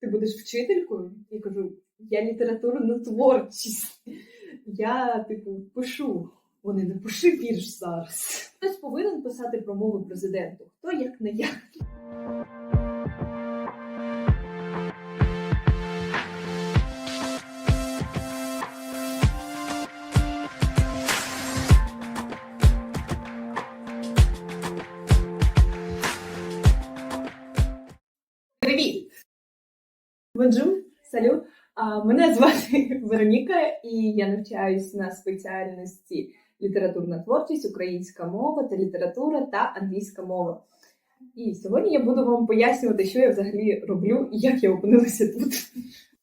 ти будеш вчителькою? Я кажу, я літературна творчість. Я, типу, пишу. Вони не пиши вірш зараз. Хтось повинен писати промови президенту. Хто як не я. Мене звати Вероніка, і я навчаюсь на спеціальності літературна творчість, українська мова та література та англійська мова. І сьогодні я буду вам пояснювати, що я взагалі роблю і як я опинилася тут.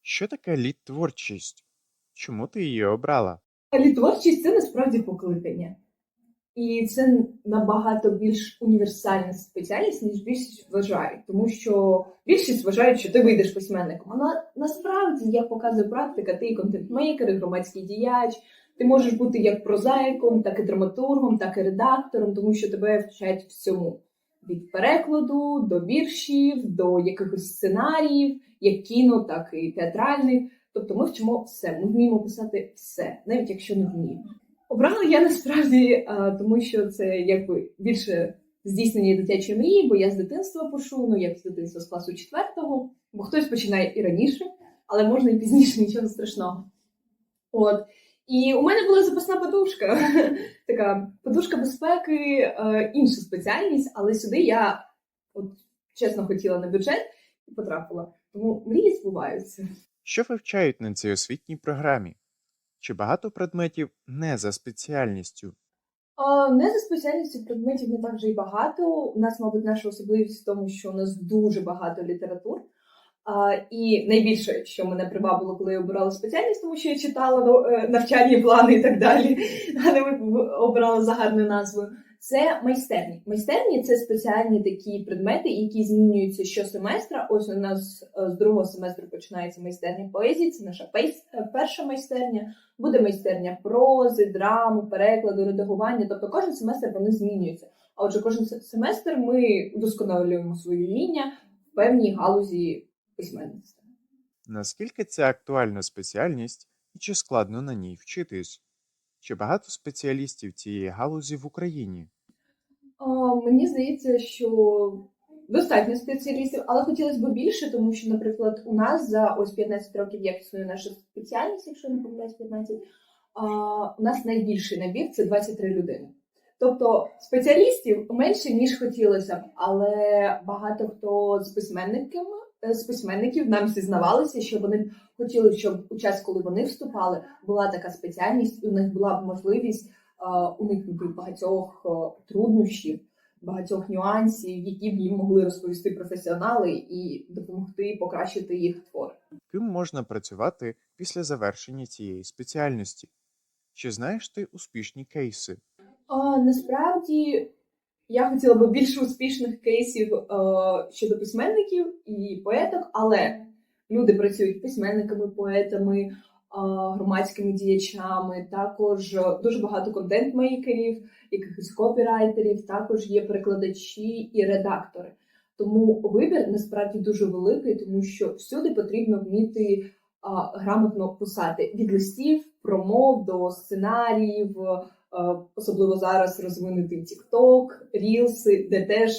Що таке літтворчість? Чому ти її обрала? Літворчість це насправді покликання. І це набагато більш універсальна спеціальність, ніж більшість вважають. Тому що більшість вважають, що ти вийдеш письменником. А на, насправді, як показує практика, ти контент-мейкер, і громадський діяч. Ти можеш бути як прозаїком, так і драматургом, так і редактором, тому що тебе вчать всьому. Від перекладу до віршів, до якихось сценаріїв, як кіно, так і театральних. Тобто ми вчимо все, ми вміємо писати все, навіть якщо не вміємо. Обрала я насправді, а, тому що це якби більше здійснення дитячої мрії, бо я з дитинства пишу, ну як з дитинства з класу четвертого, бо хтось починає і раніше, але можна і пізніше, нічого страшного. От. І у мене була запасна подушка, така подушка безпеки, е, інша спеціальність, але сюди я от, чесно хотіла на бюджет і потрапила. Тому мрії збуваються. Що вивчають на цій освітній програмі? Чи багато предметів не за спеціальністю? А, Не за спеціальністю предметів не так вже й багато. У нас, мабуть, наша особливість в тому, що у нас дуже багато літератур. А, і найбільше, що мене привабило, коли я обирала спеціальність, тому що я читала ну, е, навчальні плани і так далі, а не обирала загальну назву. Це майстерні. Майстерні це спеціальні такі предмети, які змінюються щосеместра. Ось у нас е, з другого семестру починається майстерня поезії. Це наша е, перша майстерня. Буде майстерня прози, драми, перекладу, редагування. Тобто кожен семестр вони змінюються. А отже, кожен семестр ми удосконалюємо свої вміння в певній галузі письменництва. Наскільки це актуальна спеціальність і чи складно на ній вчитись? Чи багато спеціалістів цієї галузі в Україні? А, мені здається, що достатньо спеціалістів, але хотілося б більше, тому що, наприклад, у нас за ось 15 років, як існує наша спеціальність, якщо не помиляюсь, 15, а, у нас найбільший набір це 23 людини. Тобто спеціалістів менше ніж хотілося б, але багато хто з письменниками з письменників нам зізнавалися, що вони хотіли, щоб у час, коли вони вступали, була така спеціальність, і у них була б можливість е, уникнути багатьох е, труднощів, багатьох нюансів, які б їм могли розповісти професіонали і допомогти покращити їх твори. Ким можна працювати після завершення цієї спеціальності? Чи знаєш ти успішні кейси? А, насправді я хотіла би більше успішних кейсів е, щодо письменників і поеток, але люди працюють письменниками, поетами, е, громадськими діячами, також е, дуже багато контент-мейкерів, якихось копірайтерів, також є перекладачі і редактори. Тому вибір насправді дуже великий, тому що всюди потрібно вміти а, грамотно писати від листів, промов до сценаріїв, е, особливо зараз розвинутий TikTok, Reels, де теж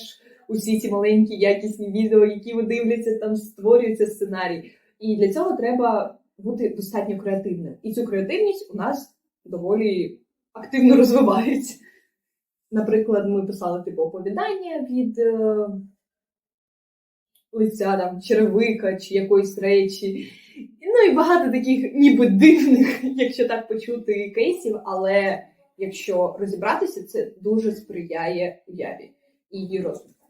усі ці маленькі якісні відео, які ви дивляться, там створюється сценарій. І для цього треба бути достатньо креативним. І цю креативність у нас доволі активно розвивається. Наприклад, ми писали типу оповідання від е, лиця там черевика чи якоїсь речі. Ну і багато таких ніби дивних, якщо так почути, кейсів, але якщо розібратися, це дуже сприяє уяві і її розвитку.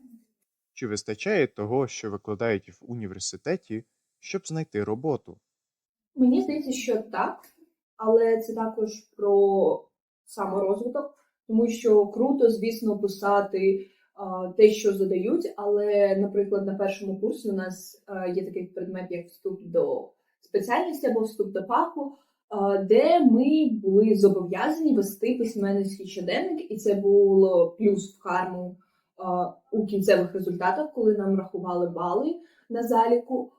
Чи вистачає того, що викладають в університеті, щоб знайти роботу? Мені здається, що так, але це також про саморозвиток, тому що круто, звісно, писати те, що задають. Але, наприклад, на першому курсі у нас є такий предмет, як вступ до спеціальності або вступ до фаху, де ми були зобов'язані вести письменницький щоденник, і це було плюс в карму у кінцевих результатах, коли нам рахували бали на заліку.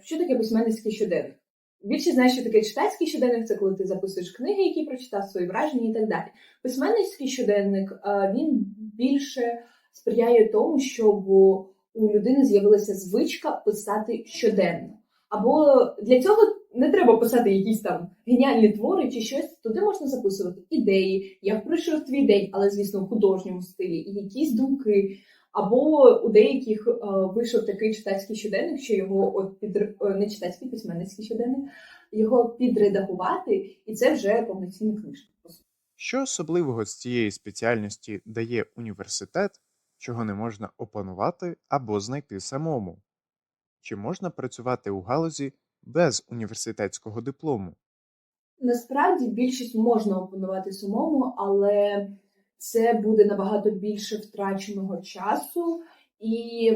Що таке письменницький щоденник? Більше знаєш, що таке читацький щоденник, це коли ти записуєш книги, які прочитав, свої враження і так далі. Письменницький щоденник він більше сприяє тому, щоб у людини з'явилася звичка писати щоденно. Або для цього не треба писати якісь там геніальні твори чи щось. Туди можна записувати ідеї, як пройшов твій день, але звісно в художньому стилі, і якісь думки. Або у деяких е, вийшов такий читацький щоденник, що його от під е, не читацький письменницький щоденник, його підредагувати, і це вже повноцінна книжка. Що особливого з цієї спеціальності дає університет, чого не можна опанувати або знайти самому? Чи можна працювати у галузі без університетського диплому? Насправді більшість можна опанувати самому, але це буде набагато більше втраченого часу, і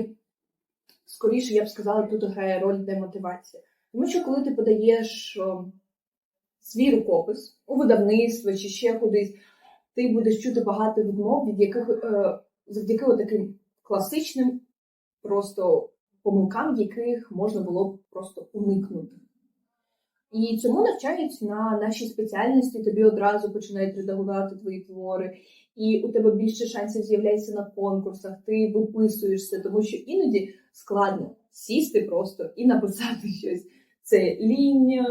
скоріше я б сказала, тут грає роль демотивація. Тому що коли ти подаєш свій рукопис у видавництво чи ще кудись, ти будеш чути багато відмов, від яких е, завдяки таким класичним просто помилкам, яких можна було б просто уникнути. І цьому навчають на нашій спеціальності, тобі одразу починають редагувати твої твори, і у тебе більше шансів з'являється на конкурсах, ти виписуєшся, тому що іноді складно сісти просто і написати щось. Це лінь,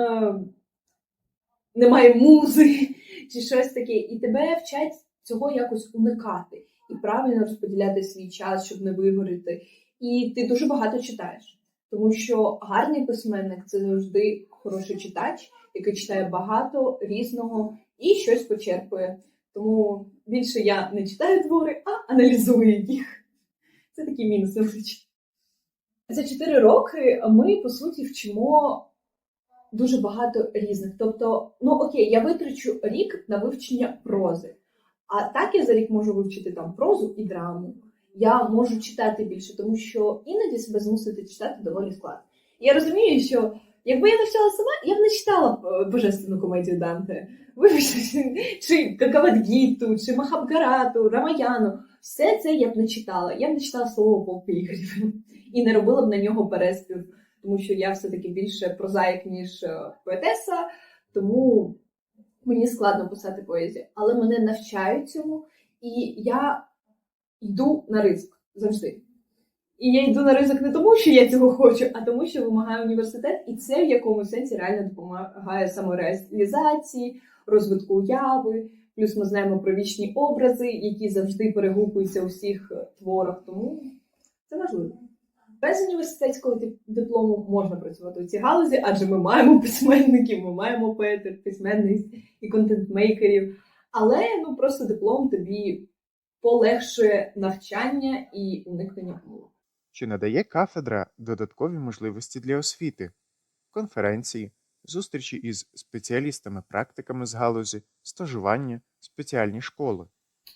немає музи чи щось таке. І тебе вчать цього якось уникати і правильно розподіляти свій час, щоб не вигоріти. І ти дуже багато читаєш, тому що гарний письменник це завжди хороший читач, який читає багато різного і щось почерпує. Тому більше я не читаю твори, а аналізую їх. Це такий мінус невеличкий. За 4 роки ми, по суті, вчимо дуже багато різних. Тобто, ну окей, я витрачу рік на вивчення прози, а так я за рік можу вивчити там прозу і драму. Я можу читати більше, тому що іноді себе змусити читати доволі складно. Я розумію, що якби я навчала сама, я б не читала е, божественну комедію Данте, вибачте, чи Какавадгіту, чи Махабгарату, Рамаяну. Все це я б не читала. Я б не читала слово полк Ігорів і не робила б на нього переспів, тому що я все-таки більше прозаїк, ніж е, поетеса, тому мені складно писати поезію. Але мене навчають цьому, і я йду на ризик завжди. І я йду на ризик не тому, що я цього хочу, а тому, що вимагає університет, і це в якомусь сенсі реально допомагає самореалізації, розвитку уяви. Плюс ми знаємо про вічні образи, які завжди перегукуються у всіх е, творах, тому це важливо. Без університетського диплому можна працювати у цій галузі, адже ми маємо письменників, ми маємо поетів, письменниць і контент-мейкерів. Але ну просто диплом тобі полегшує навчання і уникнення помилок. Чи надає кафедра додаткові можливості для освіти, конференції, зустрічі із спеціалістами-практиками з галузі, стажування, спеціальні школи?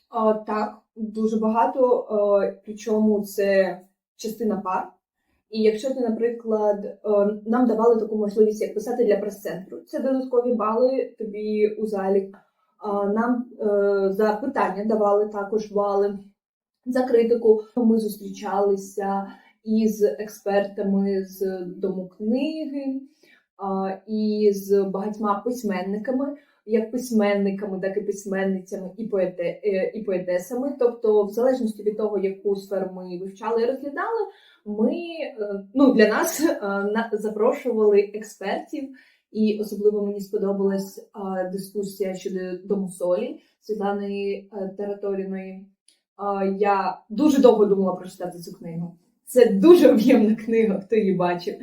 А, так, дуже багато, причому це частина пар. І якщо ти, наприклад, нам давали таку можливість, як писати для прес-центру, це додаткові бали тобі у залі. Нам е, за питання давали також бали за критику. Ми зустрічалися із експертами з дому книги і з багатьма письменниками як письменниками, так і письменницями і, поете, е, і поетесами. Тобто, в залежності від того, яку сферу ми вивчали і розглядали, ми е, ну, для нас на- запрошували експертів, і особливо мені сподобалась дискусія щодо дому солі Світлани е, Тераторіної. Е, Я дуже довго думала прочитати цю книгу. Це дуже об'ємна книга, хто її бачив,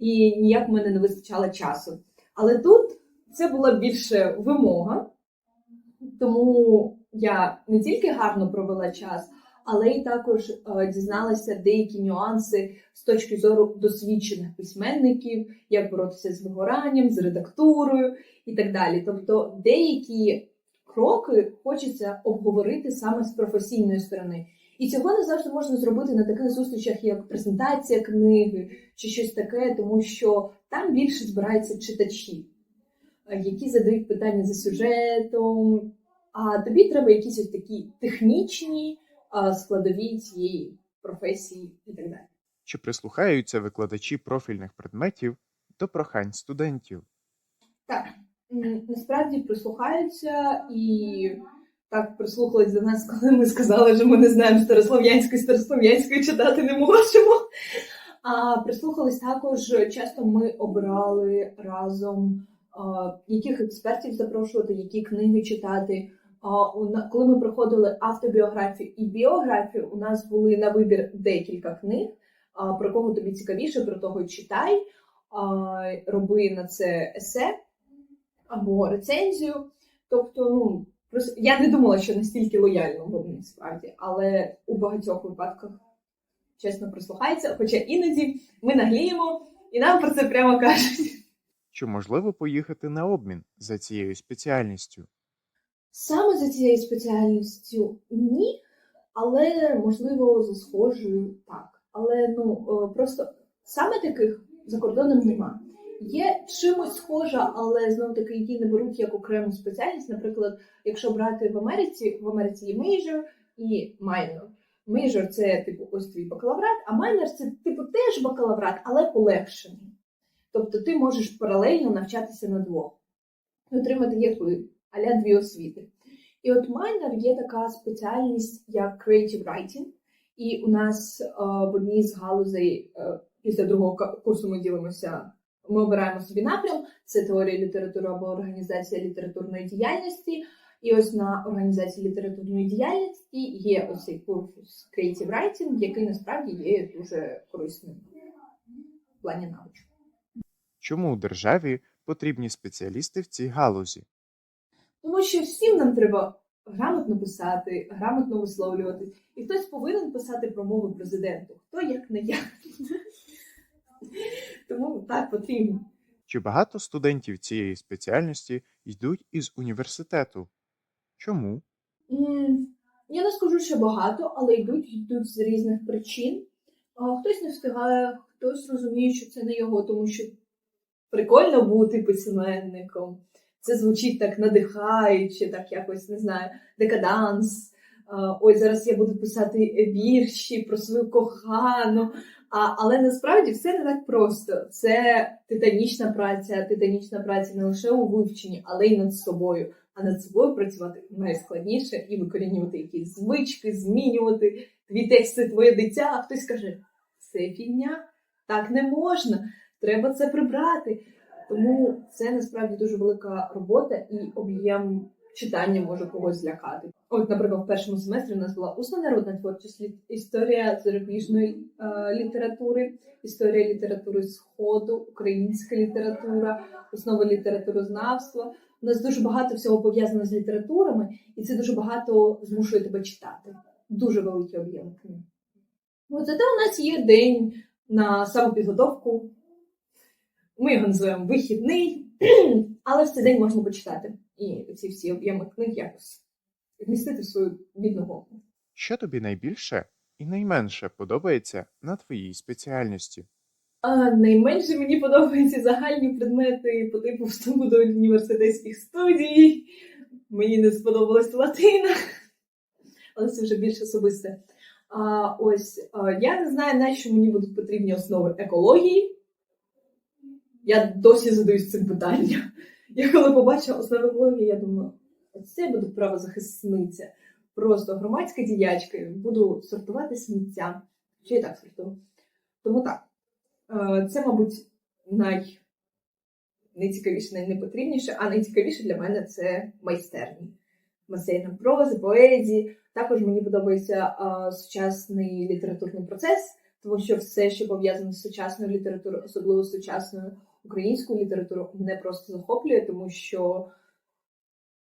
і ніяк в мене не вистачало часу. Але тут це була більше вимога, тому я не тільки гарно провела час, але й також е, дізналася деякі нюанси з точки зору досвідчених письменників, як боротися з вигоранням, з редактурою і так далі. Тобто деякі кроки хочеться обговорити саме з професійної сторони. І цього не завжди можна зробити на таких зустрічах, як презентація книги чи щось таке, тому що там більше збираються читачі, е, які задають питання за сюжетом. А тобі треба якісь ось такі технічні складові цієї професії і так далі. Чи прислухаються викладачі профільних предметів до прохань студентів? Так, насправді прислухаються і так прислухались до нас, коли ми сказали, що ми не знаємо старослов'янської, старослов'янської читати не можемо. А прислухались також, часто ми обирали разом, яких експертів запрошувати, які книги читати. Коли ми проходили автобіографію і біографію, у нас були на вибір декілька книг. Про кого тобі цікавіше, про того читай, роби на це есе або рецензію. Тобто, ну просто я не думала, що настільки лояльно вони насправді, але у багатьох випадках чесно прислухається. Хоча іноді ми нагліємо і нам про це прямо кажуть. Чи можливо поїхати на обмін за цією спеціальністю? Саме за цією спеціальністю ні, але можливо за схожою так. Але ну е, просто саме таких за кордоном нема. Є чимось схожа, але знову таки її не беруть як окрему спеціальність. Наприклад, якщо брати в Америці, в Америці є major і minor. Major – це типу ось твій бакалаврат, а minor – це типу теж бакалаврат, але полегшений. Тобто ти можеш паралельно навчатися на двох, отримати якби аля дві освіти. І от майнер є така спеціальність, як creative writing. І у нас е, в одній з галузей е, після другого курсу ми ділимося. Ми обираємо собі напрям: це теорія літератури або організація літературної діяльності. І ось на організації літературної діяльності є ось цей курс Creative Writing, який насправді є дуже корисним в плані навичок. Чому у державі потрібні спеціалісти в цій галузі? Тому що всім нам треба грамотно писати, грамотно висловлюватись. І хтось повинен писати промови президенту. Хто як не я. Тому так потрібно. Чи багато студентів цієї спеціальності йдуть із університету? Чому? Я не скажу, що багато, але йдуть, йдуть з різних причин. Хтось не встигає, хтось розуміє, що це не його, тому що прикольно бути письменником. Це звучить так надихаюче, так якось не знаю, декаданс. Ой, зараз я буду писати вірші про свою кохану. А, але насправді все не так просто. Це титанічна праця, титанічна праця не лише у вивченні, але й над собою. А над собою працювати найскладніше і викорінювати якісь звички, змінювати твій текст це твоє дитя. А хтось каже: це фігня, так не можна, треба це прибрати. Тому це насправді дуже велика робота і об'єм читання може когось злякати. От, наприклад, в першому семестрі у нас була усна народна творчість, історія зарубіжної е, літератури, історія літератури Сходу, українська література, основи літературознавства. У нас дуже багато всього пов'язано з літературами, і це дуже багато змушує тебе читати. Дуже великий об'єм книг. Зате у нас є день на самопідготовку. Ми його називаємо вихідний, але в цей день можна почитати. І ці всі об'єми книг якось вмістити в свою бідну голову. Що тобі найбільше і найменше подобається на твоїй спеціальності? А найменше мені подобаються загальні предмети по типу вступу до університетських студій. Мені не сподобалась латина, але це вже більш особисте. А, ось а, я не знаю, на що мені будуть потрібні основи екології. Я досі задаюсь цим питанням. Я коли побачила основи екології, я думаю, оце я буду правозахисниця. Просто громадська діячка, буду сортувати сміття. Чи я так сортую? Тому так. Е, Це, мабуть, най... найцікавіше, найнепотрібніше, а найцікавіше для мене це майстерні. Майстерня прози, поезії. Також мені подобається е, сучасний літературний процес, тому що все, що пов'язане з сучасною літературою, особливо з сучасною українською літературою, мене просто захоплює, тому що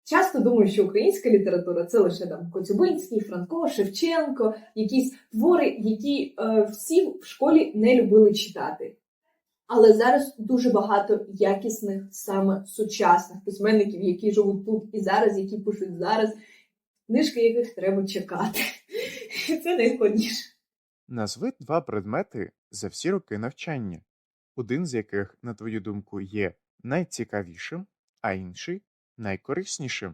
часто думаю, що українська література це лише там Коцюбинський, Франко, Шевченко, якісь твори, які е, всі в школі не любили читати. Але зараз дуже багато якісних саме сучасних письменників, які живуть тут і зараз, які пишуть зараз, книжки яких треба чекати. Це найскладніше. Назви два предмети за всі роки навчання, один з яких, на твою думку, є найцікавішим, а інший найкориснішим.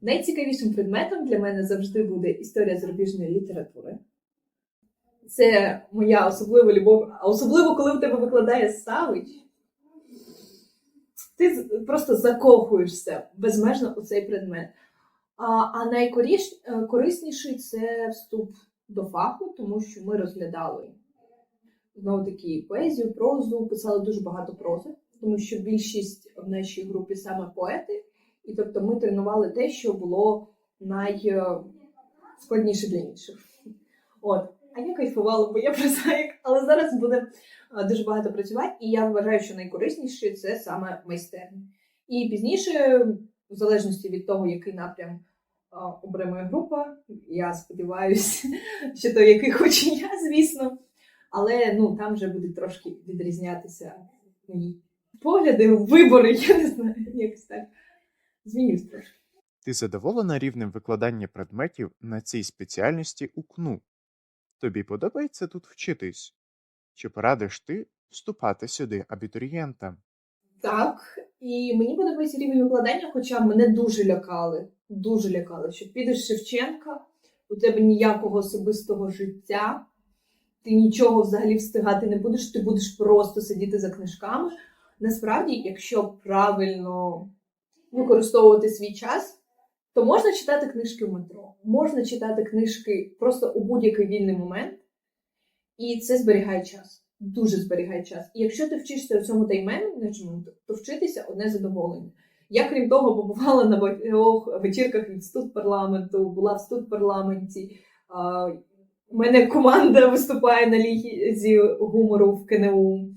Найцікавішим предметом для мене завжди буде історія зарубіжної літератури. Це моя особлива любов, а особливо, коли у тебе викладає Савич. Ти просто закохуєшся безмежно у цей предмет. А, а найкорисніший це вступ до фаху, тому що ми розглядали знову таки поезію, прозу, писали дуже багато прози, тому що більшість в нашій групі саме поети, і тобто ми тренували те, що було найскладніше для інших. От. А я кайфувала, бо я прозаїк, але зараз буде дуже багато працювати, і я вважаю, що найкорисніше це саме майстерня. І пізніше, в залежності від того, який напрям а, обере моя група, я сподіваюся, що той, який хочу я, звісно. Але ну там вже буде трошки відрізнятися мої погляди, вибори, я не знаю, якось так. Змінюсь трошки. Ти задоволена рівнем викладання предметів на цій спеціальності у КНУ? Тобі подобається тут вчитись? Чи порадиш ти вступати сюди абітурієнтам? Так, і мені подобається рівень викладання, хоча мене дуже лякали. Дуже лякали, що підеш Шевченка, у тебе ніякого особистого життя, ти нічого взагалі встигати не будеш, ти будеш просто сидіти за книжками. Насправді, якщо правильно використовувати свій час, то можна читати книжки в метро, можна читати книжки просто у будь-який вільний момент, і це зберігає час. Дуже зберігає час. І якщо ти вчишся у цьому тайм-менеджменту, то вчитися одне задоволення. Я, крім того, побувала на багатьох вечірках від парламенту, була в студ парламенті. У мене команда виступає на лізі гумору в КНУ.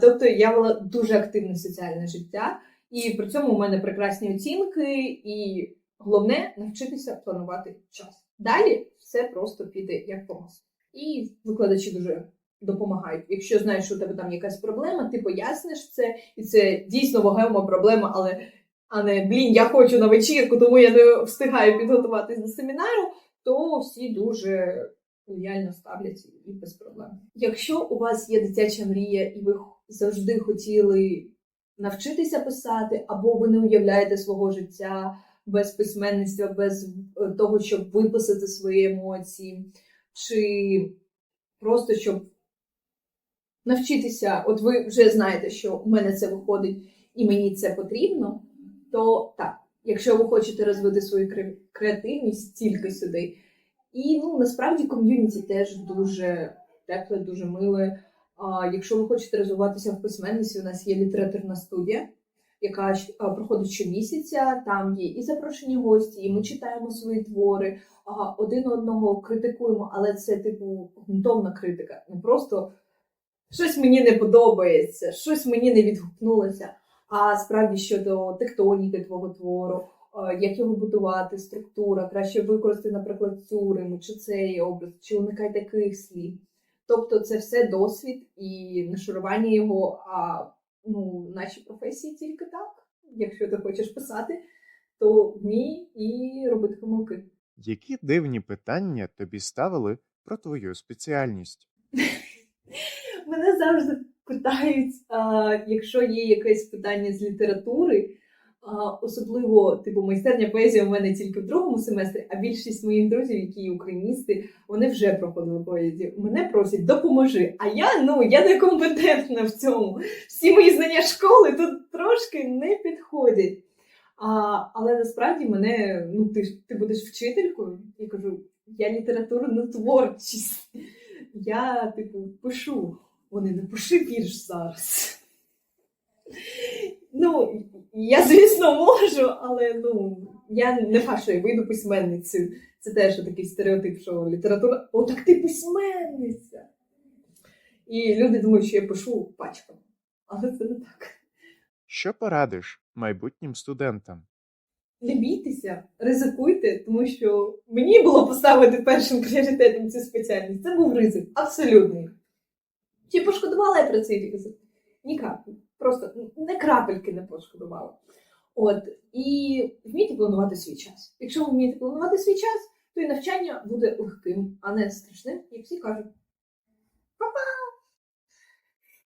Тобто я вела дуже активне соціальне життя, і при цьому у мене прекрасні оцінки, і головне навчитися планувати час. Далі все просто піде як по маслу. І викладачі дуже допомагають. Якщо знаєш, що у тебе там якась проблема, ти поясниш це, і це дійсно вагома проблема, але а не блін, я хочу на вечірку, тому я не встигаю підготуватись до семінару, то всі дуже лояльно ставляться і без проблем. Якщо у вас є дитяча мрія, і ви завжди хотіли навчитися писати, або ви не уявляєте свого життя без письменництва, без е, того, щоб виписати свої емоції, чи просто щоб навчитися, от ви вже знаєте, що у мене це виходить і мені це потрібно, то так, якщо ви хочете розвити свою креативність, тільки сюди. І ну насправді ком'юніті теж дуже тепле, дуже миле. А, якщо ви хочете розвиватися в письменності, у нас є літературна студія, яка проходить щомісяця. Там є і запрошені гості, і ми читаємо свої твори, один одного критикуємо, але це типу ґрунтовна критика, не просто щось мені не подобається, щось мені не відгукнулося. А справді щодо тектоніки твого твору, як його будувати, структура, краще використати, наприклад, цю риму, чи цей образ, чи уникай таких слів. Тобто це все досвід і нашарування його, а ну, в нашій професії тільки так. Якщо ти хочеш писати, то вмій і робити помилки. Які дивні питання тобі ставили про твою спеціальність? Мене завжди питають, а, якщо є якесь питання з літератури, особливо типу майстерня поезії у мене тільки в другому семестрі, а більшість моїх друзів, які україністи, вони вже проходили поезію. Мене просять допоможи. А я ну я некомпетентна в цьому. Всі мої знання школи тут трошки не підходять. А, але насправді мене, ну ти ти будеш вчителькою. Я кажу, я літературну творчість. Я, типу, пишу. Вони не пиши вірш зараз. Ну, я, звісно, можу, але ну, я не факт, що я вийду письменницею. Це теж такий стереотип, що література. О, так ти письменниця. І люди думають, що я пишу пачками. Але це не так. Що порадиш майбутнім студентам? Не бійтеся, ризикуйте, тому що мені було поставити першим пріоритетом цю спеціальність. Це був ризик, абсолютний. Чи пошкодувала я про цей ризик? Ні крапель. Просто не крапельки не пошкодувала. От, і вмійте планувати свій час. Якщо ви вмієте планувати свій час, то і навчання буде легким, а не страшним, як всі кажуть. Па-па!